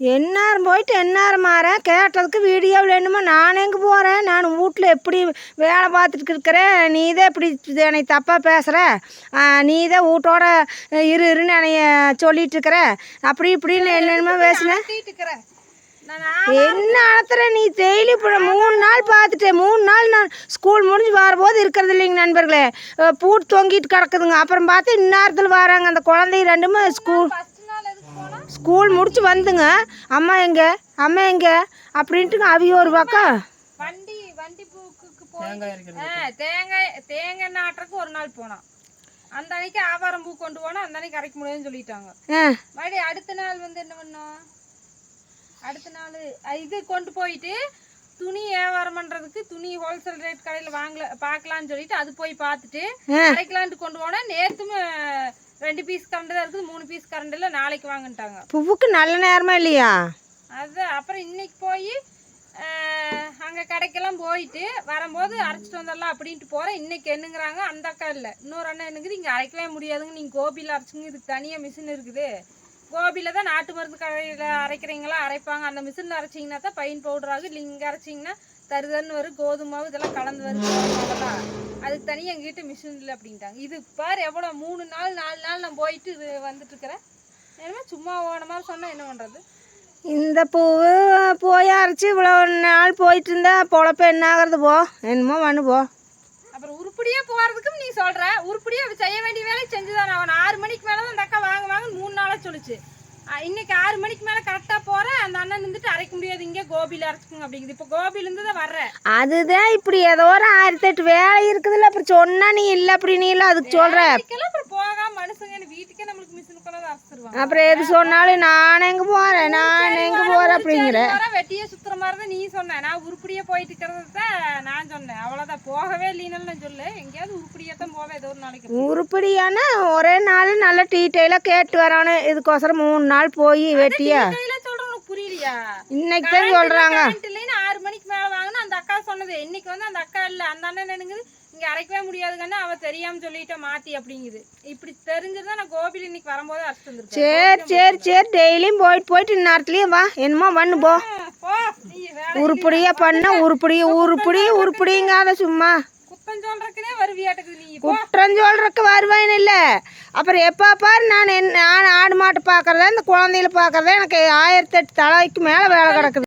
எந்நேரம் போயிட்டு எந்நேரம் மாறேன். கேட்டதுக்கு வீடியோவில் என்னமோ நான் எங்கே போகிறேன் நான் வீட்டில் எப்படி வேலை பார்த்துட்டு இருக்கிறேன்? நீ தான் இப்படி என்னை தப்பாக பேசுகிற நீ தான் வீட்டோட இரு இருன்னு என்னைய சொல்லிட்டு இருக்கிற? அப்படி இப்படின்னு என்னென்னமோ பேசுனேன் என்ன அழுத்துற நீ டெய்லி இப்போ மூணு நாள் பார்த்துட்டேன். மூணு நாள் நான் ஸ்கூல் முடிஞ்சு வரும்போது இருக்கிறது இல்லைங்க நண்பர்களே. பூட்டு தொங்கிட்டு கிடக்குதுங்க. அப்புறம் பார்த்து இந்நேரத்தில் வராங்க. அந்த குழந்தை ரெண்டுமே ஸ்கூல் ஸ்கூல் முடிச்சு வந்துங்க. அம்மா எங்க? அம்மா எங்க? அப்படின்ட்டுங்க அவிய ஒரு பக்கம். வண்டி வண்டி பூக்குக்கு போய் தேங்காய் தேங்காய் நாட்டுறதுக்கு ஒரு நாள் போனோம் அந்த அன்னைக்கு ஆவாரம் பூ கொண்டு போனோம் அந்த அன்னைக்கு அரைக்க முடியாதுன்னு சொல்லிட்டாங்க. மறுபடியும் அடுத்த நாள் வந்து என்ன பண்ணோம் அடுத்த நாள் இது கொண்டு போயிட்டு துணி வியாபாரம் பண்றதுக்கு துணி ஹோல்சேல் ரேட் கடையில் வாங்கல பார்க்கலான்னு சொல்லிட்டு அது போய் பார்த்துட்டு அரைக்கலான்ட்டு கொண்டு போனேன் நேத்துமே ரெண்டு பீஸ் கரண்ட் தான் இருக்குது மூணு பீஸ் கரண்ட் இல்லை நாளைக்கு வாங்கிட்டாங்க பூவுக்கு நல்ல நேரமா இல்லையா? அது அப்புறம் இன்னைக்கு போய் அங்கே கடைக்கெல்லாம் போயிட்டு வரும்போது அரைச்சிட்டு வந்துடலாம் அப்படின்ட்டு போகிறேன் இன்னைக்கு என்னங்கிறாங்க அந்த அக்கா இல்லை. இன்னொரு அண்ணன் என்னங்குது இங்கே அரைக்கவே முடியாதுங்க. நீங்கள் கோபியில் அரைச்சிங்க இதுக்கு தனியாக மிஷின் இருக்குது. கோபியில் தான் நாட்டு மருந்து கடையில் அரைக்கிறீங்களா? அரைப்பாங்க. அந்த மிஷினில் அரைச்சிங்கன்னா தான் பைன் பவுடர் ஆகும். இல்லை இங்கே அரைச்சிங்கன்னா தருதன்னு வரும். கோதுமை மாவு இதெல்லாம் கலந்து வருது அதெல்லாம் அதுக்கு தனியாக எங்ககிட்ட மிஷின் இல்லை அப்படின்ட்டாங்க. இது பாரு எவ்வளோ மூணு நாள் நாலு நாள் நான் போயிட்டு இது வந்துட்டு இருக்கிறேன். என்னமோ சும்மா ஓன மாதிரி சொன்னால் என்ன பண்ணுறது இந்த பூவு போய் அரைச்சி இவ்வளோ நாள் போயிட்டு இருந்தா பொழப்பு என்ன ஆகிறது? போ. என்னமோ பண்ணு போ. அப்புறம் உருப்படியா போறதுக்கும் நீ சொல்ற. உருப்படியா செய்ய வேண்டிய வேலையை செஞ்சுதான் அவன் ஆறு மணிக்கு மேல தான் அந்த அக்கா வாங்க வாங்க மூணு அஹ் இன்னைக்கு ஆறு மணிக்கு மேல கரெக்டா போறேன் அந்த அண்ணன் இருந்துட்டு அரைக்க முடியாது. இங்கே கோபியில அரைச்சுக்குங்க அப்படிங்குது. இப்போ கோபியில இருந்து தான் வர்றேன் அதுதான் இப்படி ஏதோ ஒரு ஆயிரத்தி எட்டு வேலை இருக்குதுல்ல அப்புறம் சொன்னா நீ இல்லை அப்படி நீ இல்லை அதுக்கு சொல்ற. அப்புறம் போகாம மனுஷங்க வீட்டுக்கே நம்மளுக்கு மிஷின் கொண்டு வந்து அரைச்சிருவாங்க. அப்புறம் எது சொன்னாலும் நான் எங்கே போகிறேன் நான் எங்கே போகிறேன் அப்படிங்கிற. வெட்டியே சுத்துற மாதிரி தான் நீ சொன்ன. நான் உருப்படியா போயிட்டு இருக்கிறது தான் போகவே இல்லைன்னு நான் சொல்லு. எங்கேயாவது உருப்படியா தான் போவேன் ஏதோ ஒரு நாளைக்கு. உருப்படியான ஒரே நாள் நல்ல டீட்டெயிலாக கேட்டு வரணும் இதுக்கோசரம் மூணு நாள் போய் வெட்டியா? உனக்கு புரியலையா? இன்னைக்கு தான் சொல்கிறாங்க இல்லைன்னு ஆறு மணிக்கு மேல வாங்கினா அந்த அக்கா சொன்னது. இன்னைக்கு வந்து அந்த அக்கா இல்ல. அந்த அண்ணன் என்னங்குது? இங்க அரைக்கவே முடியாதுங்கன்னு அவ தெரியாம சொல்லிட்ட மாத்தி அப்படிங்குது. இப்படி தெரிஞ்சிருந்தா நான் கோபில இன்னைக்கு வரும்போது அரைச்சு வந்திருப்பேன். சரி சரி சரி. டெய்லியும் போயிட்டு போயிட்டு இந்நேரத்துலேயும் வா. என்னமோ பண்ணு போ. உருப்படியா பண்ண உருப்படி உருப்படி உருப்படிங்காத சும்மா. குற்றம் சொல்றதுக்கு வருவேன் இல்லை. அப்புறம் எப்போ பாரு நான் என்ன நான் ஆடு மாட்டு பார்க்குறதா இந்த குழந்தையில பார்க்குறதா எனக்கு ஆயிரத்தெட்டு தலைக்கு மேலே வேலை கிடக்குது.